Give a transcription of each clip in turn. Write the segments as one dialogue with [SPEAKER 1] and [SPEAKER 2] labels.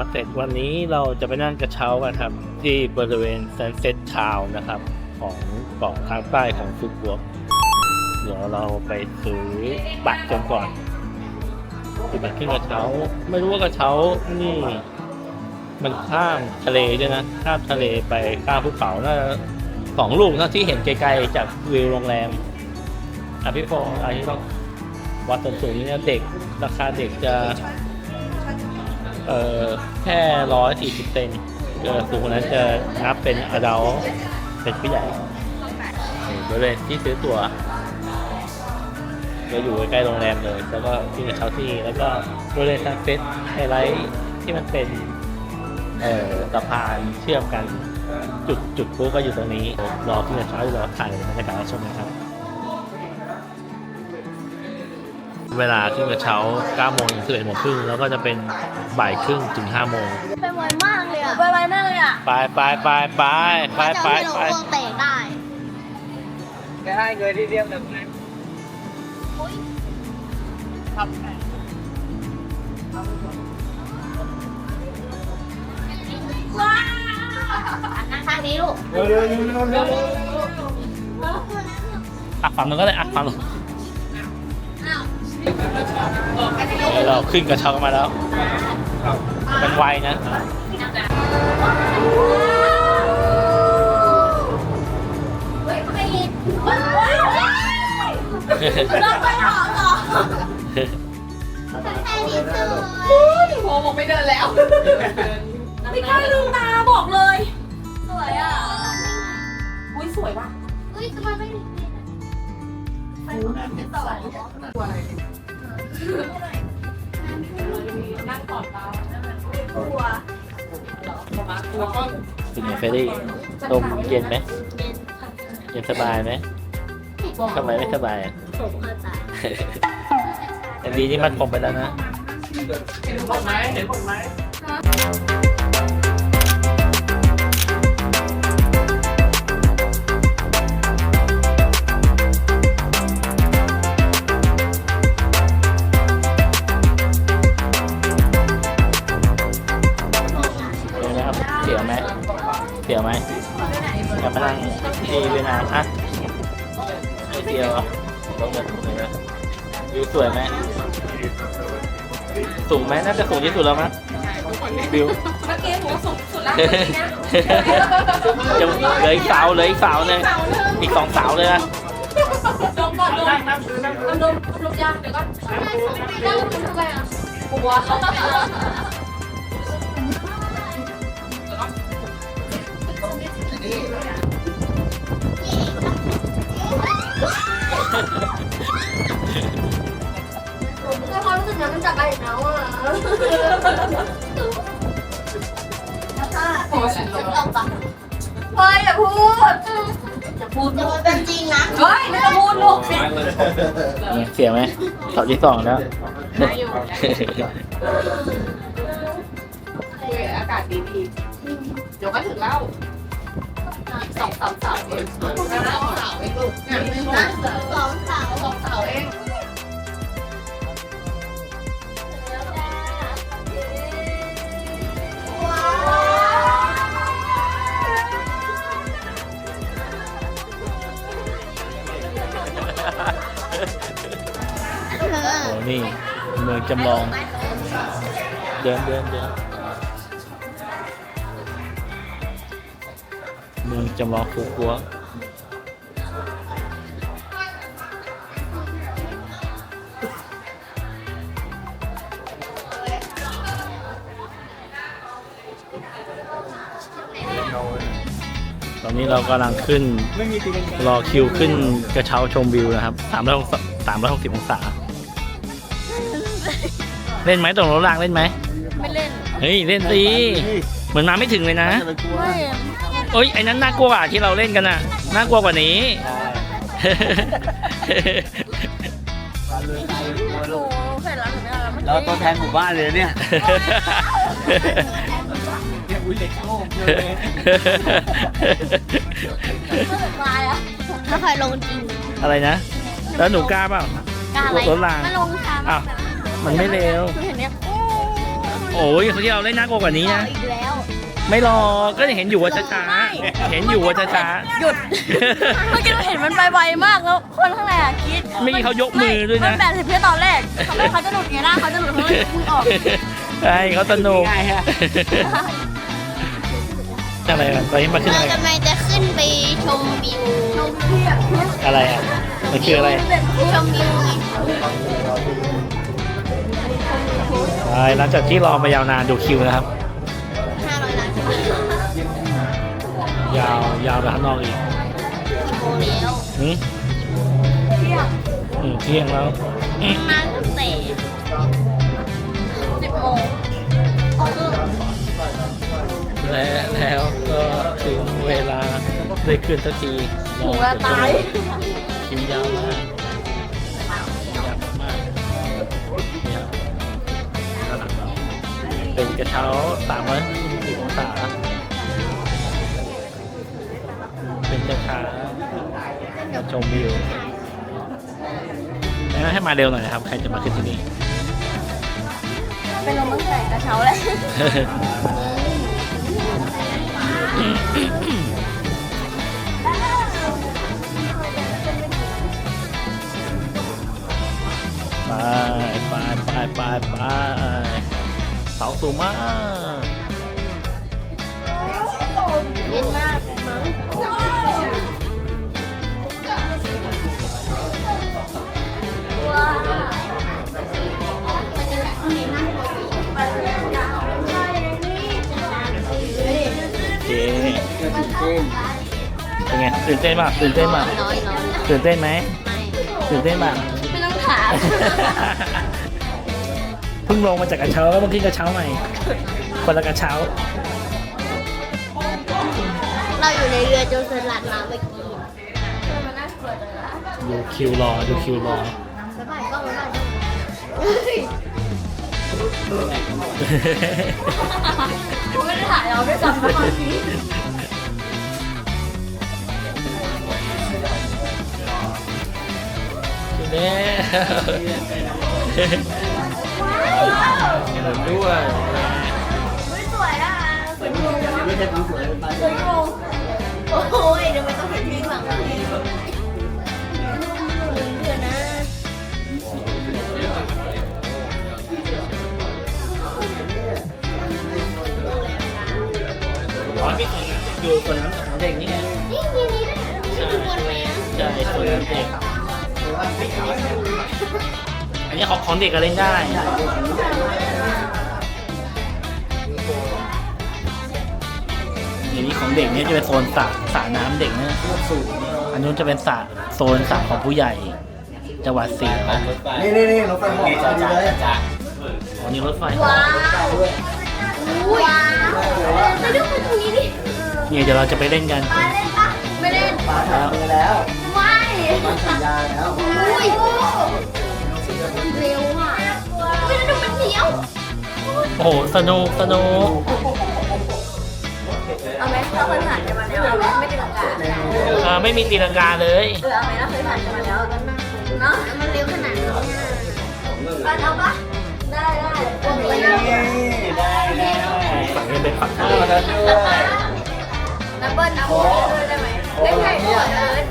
[SPEAKER 1] มาเสร็จวันนี้เราจะไปนั่งกระเช้ากันครับ ที่บริเวณ Sunset Town นะครับ ของเกาะทางใต้ของฟุกุโอกเดี๋ยวเราไปซื้อบัตรกันก่อนคือบัตรขึ้นกระเช้า ไม่รู้ว่ากระเช้านี่ มันข้ามทะเลด้วยนะข้ามทะเลไปข้ามภูเขาน่าสองลูกเท่าที่เห็นไกลๆจากวิวโรงแรมอะพี่ฟออันนี้ต้องวัดส่วนสูงนี่นะเด็กราคาเด็กจะ อ่อแค่ร้อยสี่สิบเซนเออสูงกว่านั้นจะนับเป็นอดัลเป็นผู้ใหญ่บริเวณที่ซื้อตั๋วจะอยู่ใกล้โรงแรมเลย แล้วก็ที่เช่าที่นี่แล้วก็บริเวณซันเซ็ตไฮไลท์ที่มันเป็นเอ่อสะพานเชื่อมกัน จุดจุดปุ๊ก็อยู่ตรงนี้รอที่จะเช้าอยู่รอถ่ายบรรยากาศชมนะครับ เวลาขึ้นกระเช้า9โมงถึง11โมงครึ่งแล้วก็จะเป็นบ่ายครึ่งถึง5โมง
[SPEAKER 2] ไปไวมากเลยอะ
[SPEAKER 3] ไวๆมากเลยอะ
[SPEAKER 1] ไปไปไปไปไปไป
[SPEAKER 2] จะ
[SPEAKER 1] ไป
[SPEAKER 2] ให้เราอ้วกแตกได้
[SPEAKER 4] จะให้เงยที่เรียบแบบนั้น
[SPEAKER 2] ว้าวนั่งข้างนี้ลูก
[SPEAKER 4] เร็วเร็วเร็วเร็วเร็ว
[SPEAKER 1] อะฝั่งนึงก็ได้อะฝั่งนึง เราขึ้นกระเช้ากันมาแล้ว มันไวนะ
[SPEAKER 2] เฮ้ยไม่ยินว้าวเราไปหอเหรอแค่นี้สวย
[SPEAKER 3] โมบอกไม่เดินแล้วไม่กล้าลืมตาบอกเลย สวยอะ อุ้ยสวยว่ะ
[SPEAKER 2] เฮ้ยทำไมไม่มี
[SPEAKER 3] นั่งกอดเรา
[SPEAKER 2] ตัว
[SPEAKER 3] แล้วก็
[SPEAKER 1] เป็นไงเฟรรี่ลมเย็นไหมเย็นสบายไหมทำไมไม่สบายอะ
[SPEAKER 2] ผมเข้าใจ
[SPEAKER 1] แต่ดีที่มันผมไปแล้วนะ
[SPEAKER 4] เห็นผลไหมเห็นผลไหม
[SPEAKER 1] ทีเวียดนามอะไม่เสียวเหรองเลยลงเลยนะวิวสวยไหมสูงไหมน่าจะสูงที่สุดแล้วมั้งวิว
[SPEAKER 3] เมื่อกี้หมูสุดสุดแล้ว
[SPEAKER 1] จะเหลืออีกสาวเหลืออีกเสาหนึงอีกสองเสาเลยนะ
[SPEAKER 3] ดมก่อนดมดมดมดมยาเดี๋ยวก่อนนั่งทำอะไรอะกลัว
[SPEAKER 2] แต่ความรู้สึกนั้นมันจากอะไรนะวะ
[SPEAKER 3] โอ้ยฉัน
[SPEAKER 2] จะต้องปะ
[SPEAKER 3] เฮ้ยอย่าพูด
[SPEAKER 2] จะพูดจะเป็นจริงนะ
[SPEAKER 3] เฮ้ยไม่ต้องพูดลูก
[SPEAKER 1] เสียไหมเสาที่สองแล้ว
[SPEAKER 3] อากาศดีๆเดี๋ยวก็ถึงแล้วสองสามสามเองสองสาวเอง
[SPEAKER 1] จำลอง เดินเดินเดินเมืองจำลองฟูกัวตอนนี้เรากำลังขึ้น รอคิวขึ้นกระเช้าชมวิวนะครับ3 3 6 0องศา เล่นไหมตรงรถรางเล่นไหม
[SPEAKER 2] ไม่เล่น
[SPEAKER 1] เฮ้ยเล่นสิเหมือนมาไม่ถึงเลยนะ
[SPEAKER 4] จะไปกลัว
[SPEAKER 2] ไม่
[SPEAKER 1] เอ้ยไอ้นั้นน่ากลัวกว่าที่เราเล่นกันน่ะน่ากลัวกว่านี้
[SPEAKER 2] หนูเสร็จแล้วหนูไม่เอาแล้วมัน
[SPEAKER 4] เราตัวแทนหมู่บ้านเลยเนี่ยเนี่ยอุ้ยเด็กโง่เลย
[SPEAKER 2] ตายอะถ้าใครลงจริง
[SPEAKER 1] อะไรนะ แล้วหนูกล้าเปล่า ก
[SPEAKER 2] ล้าอะไร
[SPEAKER 1] รถราง
[SPEAKER 2] มันลงช้า
[SPEAKER 1] อ้าว มันไม่เร็ว
[SPEAKER 2] คือเห็นเนี้ยโอ้ย
[SPEAKER 1] โอ้ยเขาที่เราเล่นน่ากลัวกว่านี้
[SPEAKER 2] รอ
[SPEAKER 1] นะ
[SPEAKER 2] อีกแล้ว
[SPEAKER 1] ไม่รอก็เห็นอยู่ว่าช้าๆเห็นอยู่ว่าช้าๆ
[SPEAKER 2] หยุด เมื่อกี้เราเห็นมันไปไวมากแล้วคนข้างในอะคิด
[SPEAKER 1] เมื่อกี้เขายกมือด้วยนะ
[SPEAKER 2] มันแปดสิบเพื่อตอนแรกทำไมเขาจะหลุดไงนะเขาจะหลุดเพราะว่ามือออก
[SPEAKER 1] ใช่เขาสนุกอะไรกันตอนนี้มาขึ้น
[SPEAKER 2] เรา
[SPEAKER 1] อะไรกั
[SPEAKER 2] กำ
[SPEAKER 1] น
[SPEAKER 2] ลังจะขึ้นไปชมวิวชมวิว
[SPEAKER 1] อะไรอะมันคืออะไร
[SPEAKER 2] ชมวิวไง
[SPEAKER 1] ใช่หลังจากที่รอมายาวนานดูคิวนะครับ
[SPEAKER 2] ห้าร้อยล้านชั่วโมง
[SPEAKER 1] ยาวยาวไปข้างนอกอีก
[SPEAKER 2] กี่โมงแล้ว
[SPEAKER 1] หืมอืมเที่ยงแล้วอืม
[SPEAKER 2] มาตั้งแต่สิบโมง
[SPEAKER 1] และแล้วก็ถึงเวลาได้ขึ้นสักที
[SPEAKER 2] ถึงเวลาตาย
[SPEAKER 1] คิวยาวมาก เป็นกระเช้าสามร้อยสิบองศาเป็นกระเช้าชมวิวแล้วให้มาเร็วหน่อยนะครับ ใครจะมาขึ้นที่นี่
[SPEAKER 2] เป็นลมตั้งแต่กระเช้าเลย
[SPEAKER 1] ไปไปไปไปไปเสาสูงมาก
[SPEAKER 2] เย็นมากมั้งว้าว
[SPEAKER 1] โอเคเป็นไงตื่นเต้นป่ะตื่นเต้นป่ะ
[SPEAKER 2] น้อยน้อย
[SPEAKER 1] ตื่นเต้นไหมตื่นเต้นป่ะ
[SPEAKER 2] ไม่ต้องถาม
[SPEAKER 1] เพิ่งลงมาจากกระเช้าแล้วเมื่อกี้กระเช้าใหม่คนละกระเช้า
[SPEAKER 2] เราอยู่ในเรือจนสลัดมาเมื่อกี้มันน่ากลัวจังละ
[SPEAKER 1] ดูคิวรอดูคิวรอ
[SPEAKER 2] สบายก็ไม่ได้ไม่ได้ถ่ายเราด้วยซ้ำเมื่อกี้
[SPEAKER 1] แม่เห็นด้วย
[SPEAKER 2] ไม่สวยอะสวยงงสวยงงโอ้ยทำไม่ต้องเห็นที่หลังเลยเดี๋ยวนะ
[SPEAKER 1] อ๋อมีส่วนอยู่ส่วนน้ำของเด็กนี่ไง
[SPEAKER 2] นี่นี่นี่คือวนไหมนะ
[SPEAKER 1] ใช่สวนน้ำเด็กอันนี้ของของเด็กก็เล่นได้ ย่างนี้ของเด็กเนี่ยจะเป็นโซนสระสระน้ำเด็กนะอันนู้นจะเป็นสระโซนสระของผู้ใหญ่ จังหวัดสีล
[SPEAKER 5] นี่นี่นี่รถไฟเหอกดีเลย
[SPEAKER 1] อันนี้รถไฟ
[SPEAKER 2] ว้าวว้าวไปดูคนตรงนี้ดิ
[SPEAKER 1] เนี่ยเดี๋ยวเราจะไปเล่นกัน
[SPEAKER 2] มาเล่นปะไม่เล่น
[SPEAKER 5] ปลาจับมือแล้ว
[SPEAKER 2] ไม่
[SPEAKER 5] สัญญาแล้ว
[SPEAKER 2] อุ้ยเร็วอะอุ้ยแล้วดูมันเหนียว
[SPEAKER 1] โอ้โหสนุกสนุก
[SPEAKER 2] เอาไหมเราเคยผ่านกันมาแล้วเอาไหมไม่ตีลังกา
[SPEAKER 1] เออไม่มีตีลังกาเลย
[SPEAKER 2] เออเอาไหมเราเคยผ่านกันมาแล้วเนาะมันเร็วขนาดนี้ไปเอาปะได้ได้โอ้ย
[SPEAKER 5] ได้แล้ว
[SPEAKER 1] ฝั่งนี้เป็นฝั่งทะ
[SPEAKER 5] เอา
[SPEAKER 1] เล
[SPEAKER 5] แล้วด้วย
[SPEAKER 2] น้ำเบิ้ลน้ำเบิ้ลด้วยได้ไหมไม่ใช่สวยเลย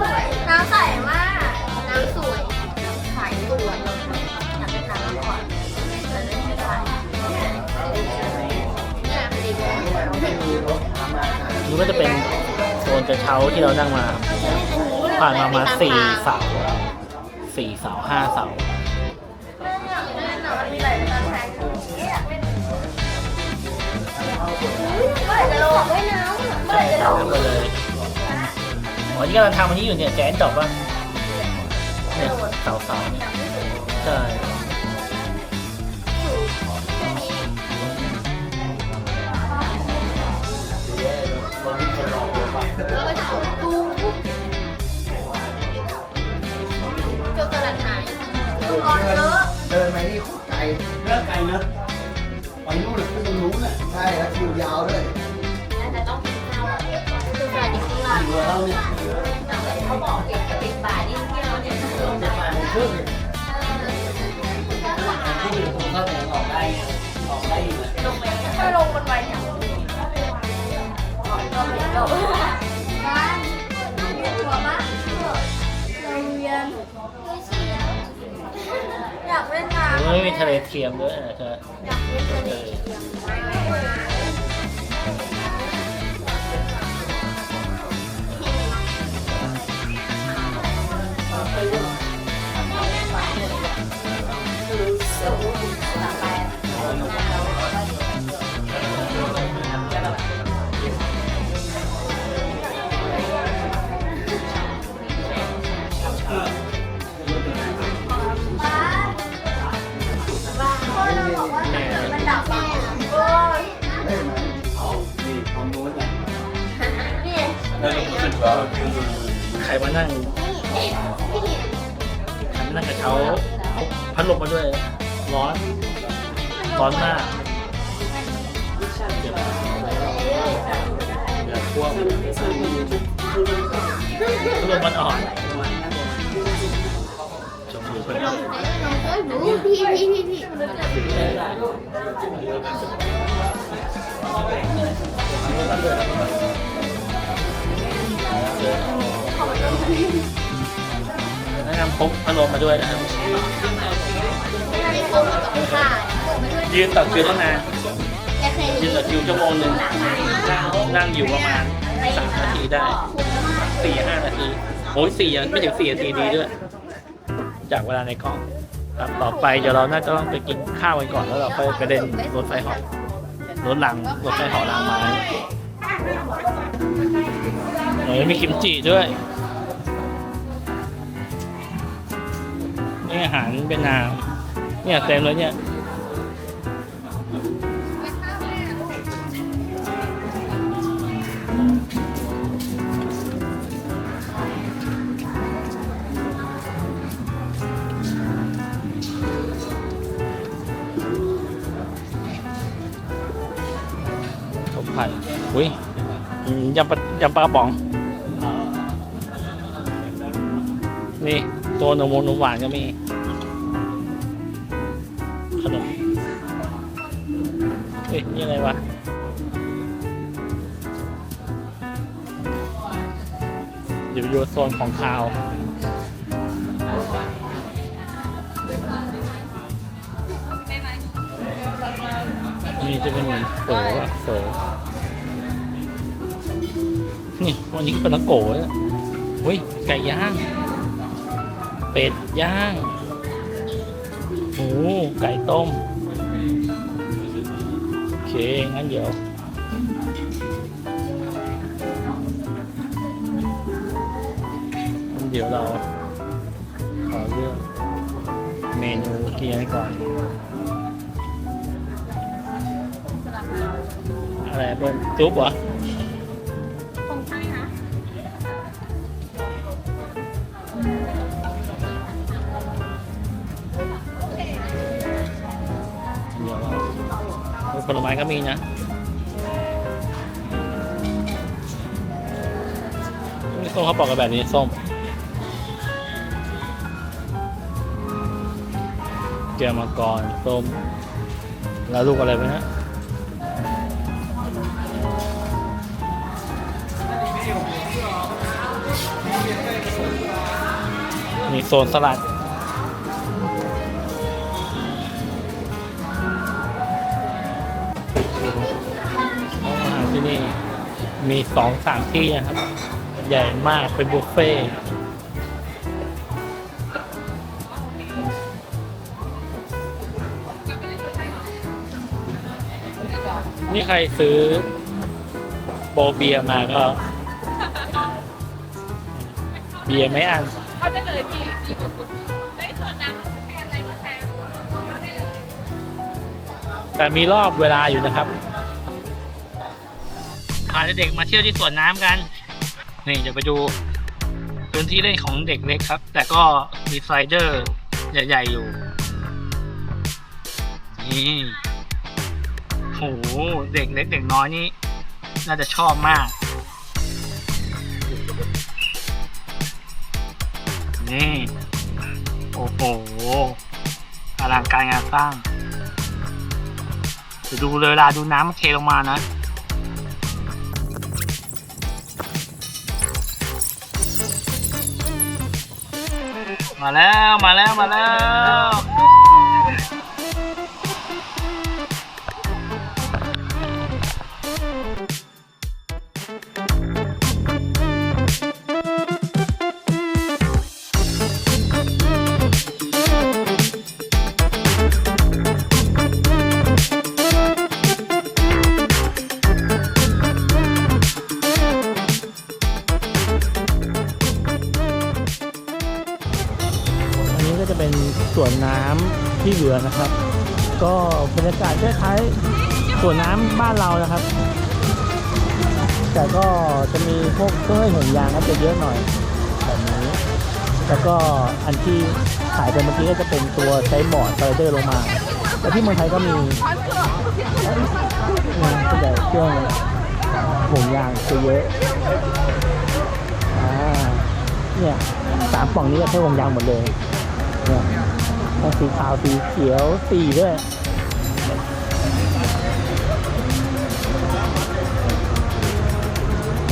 [SPEAKER 2] สวยน้ำใส นี่ก็
[SPEAKER 1] จะเป็นโซนกระเช้าที่เรานั่งมา ผ่านมามาสี่เสาสี่เสาห้าเสา
[SPEAKER 2] มันมีหลยตอนแทงอยากเล่นเมื่อไหร่จะลงว่ายน้ำเมื่อไป
[SPEAKER 1] เลยอ๋อนี่กำลังทำอันนี้อยู่เนี่ยแจนจบป่ะเนี่ยเสาเสาเนี่ยใช่
[SPEAKER 2] แล้วก็จะเอาตู้เจอตลาดหายก่อนเยอะ
[SPEAKER 5] เดินไปนี่โคตรไกล
[SPEAKER 4] เลิกไกลนะไปนู่นเลยขึ้นตรงนู้นแหละ
[SPEAKER 5] ใช่แล้วคิวยาวด้วย
[SPEAKER 2] แต่ต้องกินข้าวดูแลจริงๆล่ะ
[SPEAKER 4] ตัวเราเนี่ย
[SPEAKER 2] เขาบอกเก็กระติกบ่ายนี่ที่เราเนี่ย
[SPEAKER 4] จะมาครึ่องเข้าแถวออกได้ไงอ
[SPEAKER 2] หรอกบ้านหัวบ้านโรงเรียนอยากเล่นน้ำ
[SPEAKER 1] เฮ้ยมีทะเลเทียมด้วยนะเธอ
[SPEAKER 2] อยากเล่นทะเลพ่
[SPEAKER 1] อ แนะนำพกพัดลมมาด้วยนะครับ
[SPEAKER 2] ในกลุ่มกับข่ายกลุ่มไปด้วย
[SPEAKER 1] ยืนต่อคิวตั้งนาน
[SPEAKER 2] แกเคย
[SPEAKER 1] ยืนต่อคิวชั่วโมงหนึ่งนั่งนั่งอยู่ประมาณสามนาทีได้สี่ห้านาทีโอ้ยสี่ยังไม่ถึงสี่นาทีดีด้วย จากเวลาในกล้อง ต่อไปเดี๋ยวเราน่าจะต้องไปกินข้าวกันก่อนแล้วเราค่อยไปเดินรถไฟเหาะรถลังรถไฟเหาะรางไม้เฮ้ยมีกิมจิด้วยนี่อาหารเวียดนามเนี่ยเต็มเลยเนี่ย ยำปลายำปลากระป๋อง นี่ ตัวนมนมหวานก็มี ขนมเฮ้ยนี่อะไรวะเดี๋ยวไปดูโซนของคาวนี่จะเป็นเหมือนเฝออะเฝอ นี่วันนี้เป็นตะโกะเนี่ยอุ้ยไก่ย่าง เป็ดย่างหมูไก่ต้ม โอเค งั้นเดี๋ยวเดี๋ยวเราขอเลือกเมนูกินกันก่อน อะไรเปิ้ลซุปเหรอ ผลไม้ก็มีนะนี่ส้มเขาบอกกันแบบนี้ส้มเกี๊ยวมังกรส้มแล้วลูกอะไรไปนะมีโซนสลัด มีสองสามที่นะครับ ใหญ่มากเป็นบุฟเฟ่นี่ใครซื้อโบเบียมาก็ เบียร์ไม่อัน
[SPEAKER 4] เขาจะเลยที่ที่ได้ส่วนน้ำแทนอะไรมาแทน
[SPEAKER 1] แต่มีรอบเวลาอยู่นะครับ พาเด็กมาเที่ยวที่สวนน้ำกัน นี่จะไปดูพื้นที่เล่นของเด็กเล็กครับ แต่ก็มีสไลเดอร์ใหญ่ๆอยู่ นี่โหเด็กเล็กเด็กน้อยนี่น่าจะชอบมาก นี่ โอ้โหอลังการงานสร้างเดี๋ยวดูเลยเวลาดูน้ำมันเทลงมานะ มาแล้วมาแล้วมาแล้ว รยากาศคล้ายๆสวนน้ำบ้านเรานะครับ แต่ก็จะมีพวกเครื่องเล่นห่วงยางก็จะเยอะหน่อยแบบนี้แล้วก็อันที่ถ่ายไปเมื่อกี้ก็จะเป็นตัวใช้บอร์ดสไลเดอร์ลงมาแต่ที่เมืองไทยก็มีงานแต่เครื่องห่วงยางจะเยอะอ่าเนี่ยสามปล่องนี้ก็ใช้ห่วงยางหมดเลยเนี่ยสีขาวสีเขียวสีด้วย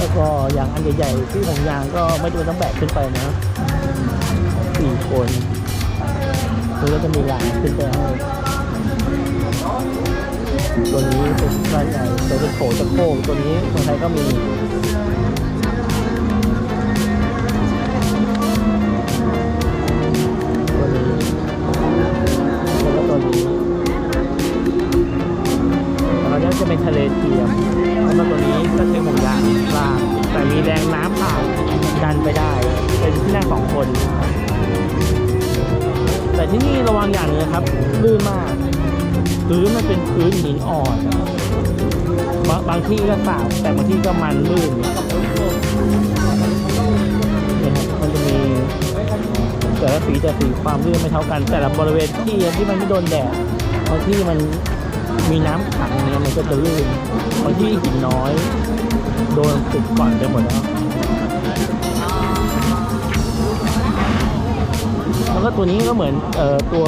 [SPEAKER 1] แล้วก็อย่างอันใหญ่ๆที่ของยางก็ไม่จำเป็นต้องแบกขึ้นไปนะสี่คนคือก็จะมีหลังขึ้นไปให้ตัวนี้เป็นรายใหญ่ตัวเป็นโถตะโคกตัวนี้เมืองไทยก็มีตัวนี้แล้วก็ตัวนี้ จะเป็นทะเลเทียมแล้วก็ตัวนี้ก็ใช้ห่วงยางลากแต่มีแรงน้ำผ่านดันไปได้ เป็นที่นั่งสองคน แต่ที่นี่ระวังอย่างนึงนะครับลื่นมากพื้นมันเป็นพื้นหินอ่อนบางบางที่ก็สาบแต่บางที่ก็มันลื่นเนี่ยครับมันจะมีแต่ละสีแต่สีความลื่นไม่เท่ากัน แต่ละบริเวณที่ที่มันไม่โดนแดดบางที่มัน มีน้ำขังเนี่ยมันก็จะลื่นบางที่หินน้อย โดนติดก่อนไปหมดแล้วแล้วก็ตัวนี้ก็เหมือนเอ่อตัว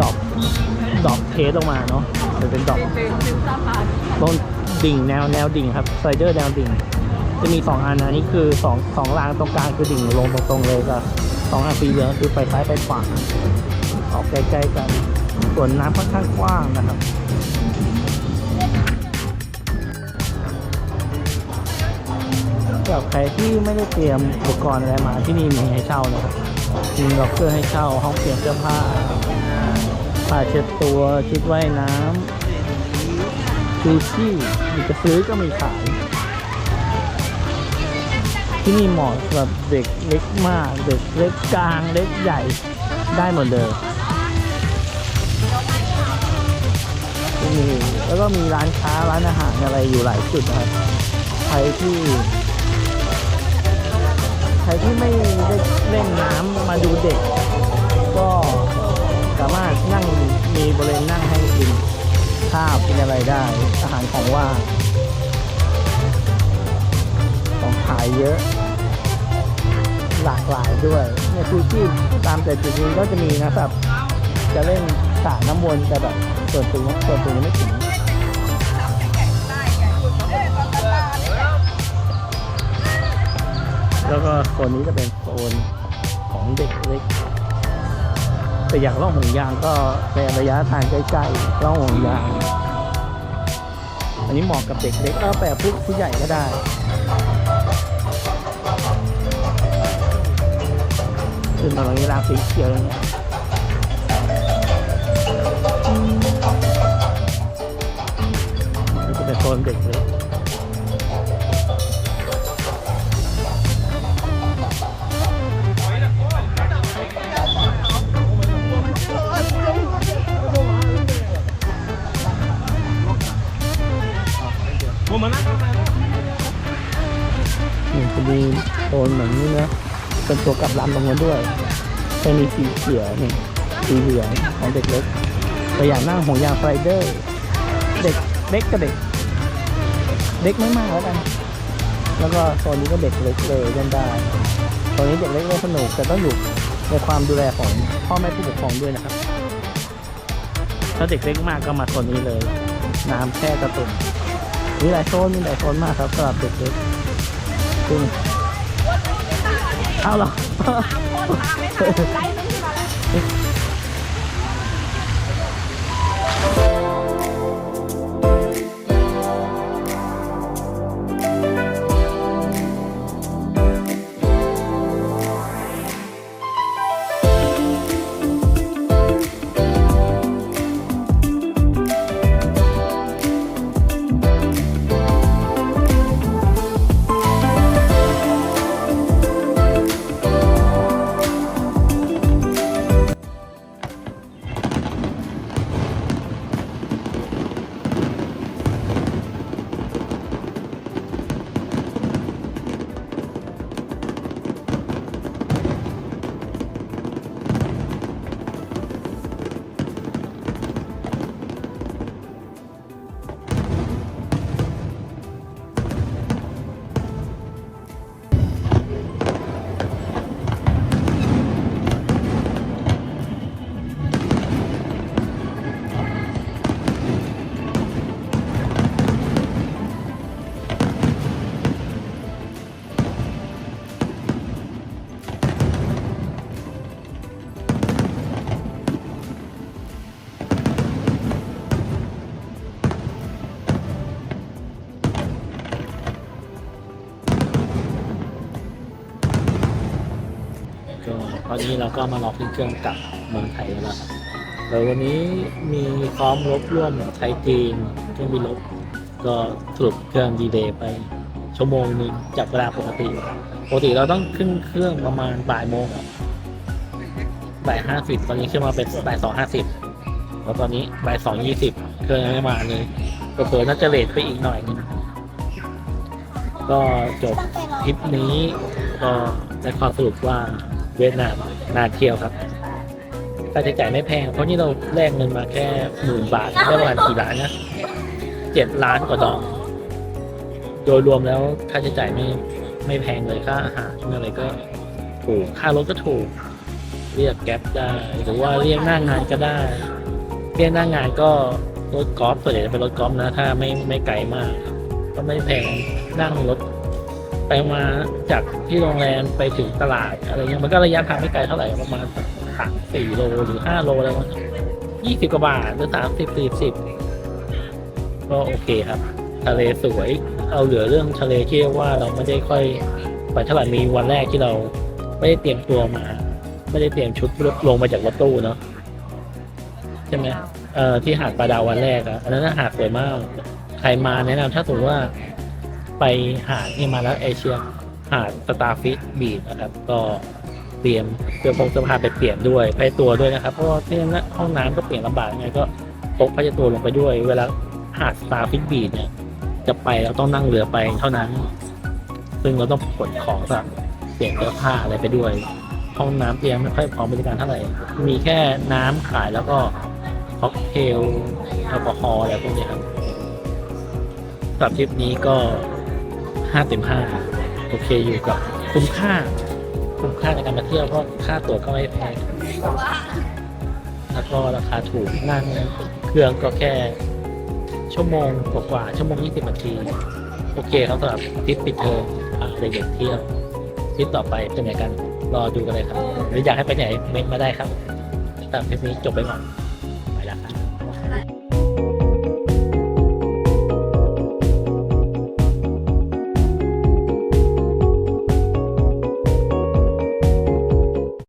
[SPEAKER 1] ดอกดอกเทสลงมาเนาะจะเป็นดอกตรงดิ่งแนวแนวดิ่งครับสไลเดอร์แนวดิ่ง จะมีสองอันนะนี่คือสองสองรางตรงกลางคือดิ่งลงตรงๆเลยกับสองอันสีเหลืองคือไปซ้ายไปขวาออกใกล้ๆกัน ส่วนน้ำค่อนข้างกว้างนะครับสำหรับใครที่ไม่ได้เตรียมอุปกรณ์อะไรมาที่นี่มีให้เช่านะครับมีล็อกเกอร์ให้เช่า ห้องเปลี่ยนเสื้อผ้าผ้าเช็ดตัวชุดว่ายน้ำชูชีพมีจะซื้อก็มีขาย ที่นี่เหมาะสำหรับเด็กเล็กมาก เด็กเล็กกลางเล็กใหญ่ได้หมดเลย แล้วก็มีร้านค้าร้านอาหารอะไรอยู่หลายจุดนะครับใครที่ใครที่ไม่ได้เล่นน้ำมาดูเด็ก ก็สามารถนั่งมีบริเวณนั่งให้กินข้าวกินอะไรได้ อาหารของว่างของขายเยอะหลากหลายด้วยเนี่ยคือที่ตามแต่จุดนี้ก็จะมีนะครับ จะเล่นสระน้ำวนแต่แบบ ส่วนตัวส่วนตัวยังไม่ถึงแล้วก็โซนนี้จะเป็นโซนของเด็กเล็ก แต่อยากล่องห่วงยางก็ในระยะทางใกล้ๆล่องห่วงยาง อันนี้เหมาะกับเด็กเล็กแล้วแต่ผู้ผู้ใหญ่ก็ได้ขึ้นมาตรงนี้รางสีเขียวอย่างเงี้ย นี่จะเป็นโซนเด็กเลยนี่จะมีโซนเหมือนนี้นะเป็นตัวกลับลำตรงนู้นด้วยจะมีสีเขียวนี่สีเหลืองของเด็กเล็กแต่อยากนั่งห่วงยางไลเดอร์ เด็กเล็กกับเด็ก เด็กไม่มากแล้วกัน แล้วก็โซนนี้ก็เด็กเล็กเลยเล่นได้โซนนี้เด็กเล็กเล่นสนุกแต่ต้องอยู่ในความดูแลของพ่อแม่ผู้ปกครองด้วยนะครับ ถ้าเด็กเล็กมากก็มาโซนนี้เลย น้ำแค่กระตุกมีหลายโซนมีหลายโซนมากครับสำหรับเด็กเล็กซึ่งเอาเหรอ นี้เราก็มารอขึ้นเครื่องกลับเมืองไทยแล้วครับแล้ววันนี้มีพร้อมรบร่วมไทยจีนเครื่องบินรบก็สรุปเครื่องดีเลย์ไป ชั่วโมงนึงจากเวลาปกติปกติเราต้องขึ้นเครื่องประมาณบ่ายโมงอะบ่ายห้าสิบตอนนี้ขึ้นมาเป็นบ่ายสองห้าสิบแล้วตอนนี้บ่ายสองยี่สิบเครื่องยังไม่มาเลยก็เผื่อๆน่าจะเลทไปอีกหน่อยนึงก็จบทริปนี้ก็ได้ข้อสรุปว่า เวียดนามน่าเที่ยวครับค่าใช้จ่ายไม่แพง เพราะนี่เราแลกเงินมาแค่หมื่นบาทได้ประมาณกี่ล้านนะเจ็ดล้านกว่าดองโดยรวมแล้วค่าใช้จ่ายไม่ไม่แพงเลยค่าอาหารอะไรก็ถูกค่ารถก็ถูก เรียกแก๊ปได้ หรือว่าเรียกหน้างานก็ได้ เรียกหน้างานก็รถกอล์ฟส่วนใหญ่จะเป็นรถกอล์ฟนะ ถ้าไม่ไม่ไกลมาก ก็ไม่แพงนั่งรถ ไปมาจากที่โรงแรมไปถึงตลาดอะไรเงี้ยมันก็ระยะทางไม่ไกลเท่าไหร่ประมาณสามสี่โลหรือห้าโลอะไรประมาณยี่สิบกว่าบาทหรือสามสิบสี่สิบก็โอเคครับ ทะเลสวย เอาเหลือเรื่องทะเลที่ว่าเราไม่ได้ค่อยไปเท่าไหร่มีวันแรกที่เราไม่ได้เตรียมตัวมา ไม่ได้เตรียมชุดลงมาจากรถตู้เนาะใช่ไหมเอ่อที่หาดปลาดาววันแรกอะอันนั้นหาดสวยมาก ใครมาแนะนำถ้าสมมติว่า ไปหาดนี่มาแล้วเอเชียหาดสตาร์ฟิชบีชนะครับ ก็เตรียมเสื้อผงเสื้อผ้าไปเปลี่ยนด้วยไปตัวด้วยนะครับ เพราะว่าที่นั่นห้องน้ำก็เปลี่ยนลำบากไงก็พกผ้าเช็ดตัวลงไปด้วย เวลาหาดสตาร์ฟิชบีชเนี่ยจะไปเราต้องนั่งเรือไปเท่านั้น ซึ่งเราต้องขนของสักเปลี่ยนเสื้อผ้าอะไรไปด้วย ห้องน้ำเตรียมไม่ค่อยพร้อมบริการเท่าไหร่ มีแค่น้ำขายแล้วก็ค็อกเทลแอลกอฮอล์อะไรพวกนี้ครับสำหรับทริปนี้ก็ ห้าเต็มห้าโอเคอยู่กับคุ้มค่า คุ้มค่าในการมาเที่ยวเพราะค่าตั๋วก็ไม่แพงแล้วก็ราคาถูกนั่งเครื่องก็แค่ ชั่วโมงกว่าๆชั่วโมงยี่สิบนาที โอเคครับสำหรับทริปปิดเทอมพาเด็กๆเที่ยวทริปต่อไปเป็นไงกันรอดูกันเลยครับ หรืออยากให้ไปไหนเม้นต์มาได้ครับแต่ทริปนี้จบไปก่อน